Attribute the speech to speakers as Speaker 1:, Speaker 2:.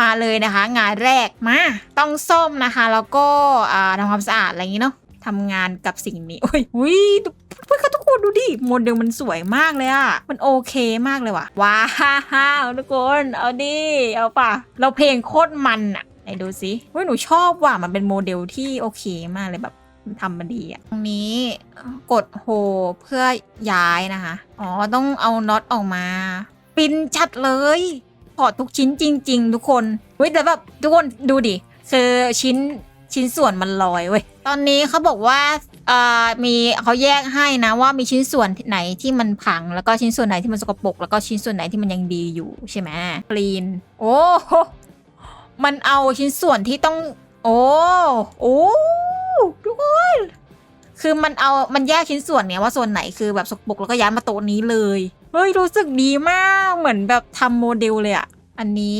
Speaker 1: มาเลยนะคะ งานแรกมา ต้องซ่อมนะคะ แล้วก็อ่าทำความสะอาดอะไรอย่างนี้เนาะทำงานกับสิ่งนี้โอ้ยอุ้ยเพื่อนทุกคนดูดิโมเดลมันสวยมากเลยอะมันโอเคมากเลยว่ะ ว้าวทุกคน เอาดิ เอาป่ะ เราเพลงโคตรมันอะไหนดูสิเฮ้ยหนูชอบว่ะ มันเป็นโมเดลที่โอเคมากเลยแบบมันทำมาดีอะตรงนี้กดโฮเพื่อย้ายนะคะ อ๋อ ต้องเอาน็อตออกมา ปินชัดเลย ถอดทุกชิ้นจริง ๆ ทุกคนเฮ้ยแต่แบบทุกคนดูดิคือชิ้นชิ้นส่วนมันลอยเว้ยตอนนี้เขาบอกว่าเอ่อมีเขาแยกให้นะว่ามีชิ้นส่วนไหนที่มันพัง แล้วก็ชิ้นส่วนไหนที่มันสกปรกแล้วก็ชิ้นส่วนไหนที่มันยังดีอยู่ใช่ไหมคลีนโอ้มันเอาชิ้นส่วนที่ต้อง โอ้โอ้ทุกคนคือมันเอามันแยกชิ้นส่วนเนี่ยว่าส่วนไหนคือแบบสกปรกแล้วก็ย้ายมาโต๊ะนี้เลย เฮ้ยรู้สึกดีมาก เหมือนแบบทำโมเดลเลยอะอันนี้